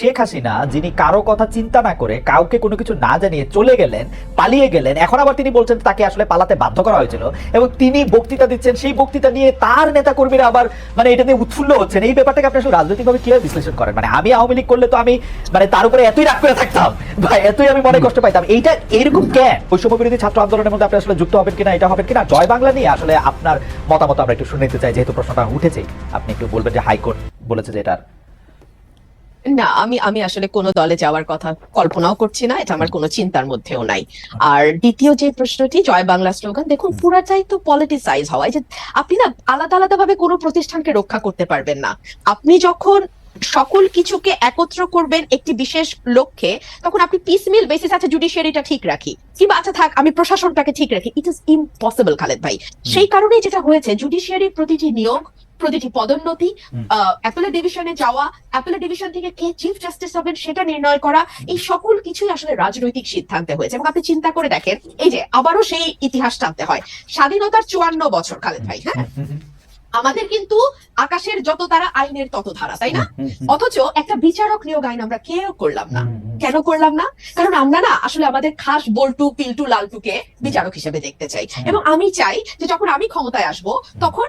শেখ হাসিনা, যিনি কারও কথা চিন্তা না করে কাউকে কোনো কিছু না জানিয়ে চলে গেলেন, পালিয়ে গেলেন, এখন আবার তিনি বলছেন তাকে আসলে পালাতে বাধ্য করা হয়েছিল এবং তিনি বক্তৃতা দিচ্ছেন, সেই বক্তৃতা নিয়ে তার নেতা কর্মীরা আবার মানে এটা নিয়ে উৎফুল্ল হচ্ছেন। এই ব্যাপারটাকে আপনি আসলে রাজনৈতিকভাবে কীভাবে বিশ্লেষণ করেন? মানে আমি আওয়ামী লীগ করলে তো আমি মানে তার উপরে এতই রাগ করে থাকতাম বা এতই আমি মনে কষ্ট পাইতাম। এইটা এরকম কেন? বৈষম্য বিরোধী ছাত্র আন্দোলনের মধ্যে আপনি আসলে যুক্ত হবেন কিনা, এটা হবেন কিনা, জয় বাংলা নিয়ে আসলে আপনার মতামত আমরা একটু শুনে নিতে চাই, যেহেতু প্রশ্নটা উঠেছে আপনি একটু বলবেন যে হাইকোর্ট বলেছে যে এটার না আমি আমি আসলে কোনো দলে যাওয়ার কথা কল্পনাও করছি না এটা আমার কোনো চিন্তার মধ্যেও নাই। আর দ্বিতীয় যে প্রশ্নটি জয় বাংলা স্লোগান দেখুন পুরাটাই তো পলিটিসাইজ হওয়া। যে আপনি না আলাদা আলাদা ভাবে কোনো প্রতিষ্ঠানকে রক্ষা করতে পারবেন না। আপনি যখন সকল কিছুকে একত্র করবেন একটি বিশেষ লক্ষ্যে তখন আপনি পিসমিল বেসিস আছে জুডিশিয়ারিটা ঠিক রাখি। কিংবা আচ্ছা থাক আমি প্রশাসনটাকে ঠিক রাখি। ইট ইজ ইম্পসিবল খালেদ ভাই। সেই কারণেই যেটা হয়েছে জুডিশিয়ারি প্রতিটি নিয়োগ প্রতিটি পদোন্নতি। অ্যাপেলের ডিভিশনে যাওয়া অ্যাপেলের ডিভিশন থেকে কে চিফ জাস্টিস হবেন সেটা নির্ণয় করা এই সকল কিছুই আসলে রাজনৈতিক সিদ্ধান্তে হয়েছে। এবং আপনি চিন্তা করে দেখেন এই যে আবারও সেই ইতিহাস টানতে হয়। স্বাধীনতার চুয়ান্ন বছর খালেদ ভাই হ্যাঁ? আমাদের কিন্তু আকাশের যত তারা আইনের তত ধারা তাই না? অথচ একটা বিচারক নিয়োগ আইন আমরা কেউ করলাম না। কেন করলাম না? কারণ আমরা না আসলে আমাদের খাস বল্টু পিল্টু লালটুকে বিচারক হিসেবে দেখতে চাই। এবং আমি চাই যে যখন আমি ক্ষমতায় আসব তখন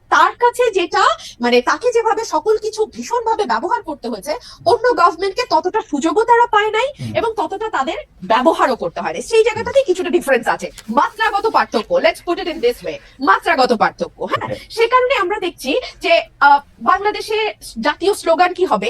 তার কাছে যেটা মানে তাকে যেভাবে সকল কিছু ভীষণ ভাবে ব্যবহার করতে হয়েছে অন্য গভর্নমেন্টকে ততটা সুযোগও তারা পায় নাই এবং ততটা তাদের ব্যবহারও করতে হয় সেই জায়গাটাতে কিছুটা ডিফারেন্স আছে। মাত্রাগত পার্থক্য let's put it in this way মাত্রাগত পার্থক্য হ্যাঁ? সে কারণে আমরা দেখছি যে আহ, বাংলাদেশে জাতীয় স্লোগান কি হবে?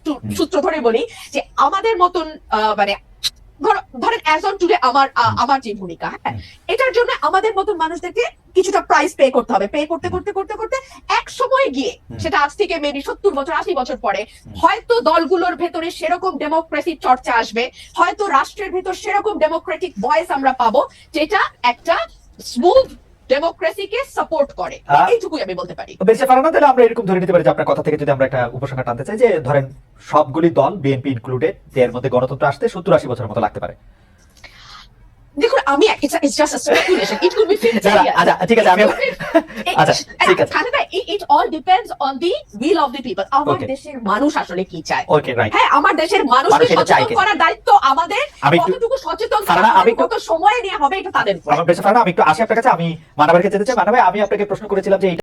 একটু সূত্র ধরে বলি যে আমাদের মতন মানে ধরো- ধরেন অ্যাজ অন টুডে আমার আমার যে ভূমিকা হ্যাঁ? এটার জন্য আমাদের মতন মানুষদেরকে কিছুটা প্রাইস পে করতে হবে। পে করতে করতে করতে করতে এক সময় গিয়ে সেটা আজ থেকে মেবি সত্তর বছর আশি বছর পরে হয়তো দলগুলোর ভেতরে সেরকম ডেমোক্রেসির চর্চা আসবে হয়তো রাষ্ট্রের ভেতর সেরকম ডেমোক্রেটিক ভয়েস আমরা পাবো যেটা একটা স্মুথ ডেমোক্রেসিকে সাপোর্ট করে। এইটুকু এইটুকুই আমি বলতে পারি। বেশি পারে না তাহলে আমরা এরকম ধরে নিতে পারি যে আপনার কথা থেকে যদি আমরা একটা উপসংহার টানতে চাই যে ধরেন সবগুলি দল বিএনপি ইনক্লুডেড এর মধ্যে গণতন্ত্র আসতে সত্তর আশি বছরের মতো লাগতে পারে। দেখুন আমি it's just speculation it could be ঠিক আছে আমি আচ্ছা ঠিক আছে। It all depends on the will of the people আমার দেশের মানুষ আসলে কি চায়? ওকে রাইট হ্যাঁ আমার দেশের মানুষকে মানুষ সচেতন করার দায়িত্ব আমাদের। কতটুকু সচেতন আমি কত সময় নিয়ে হবে এটা তাদের আমার আমি একটু আসি আপনার কাছে আমি মানবের কাছে যেতে চাই। মানবে আমি আপনাকে প্রশ্ন করেছিলাম যে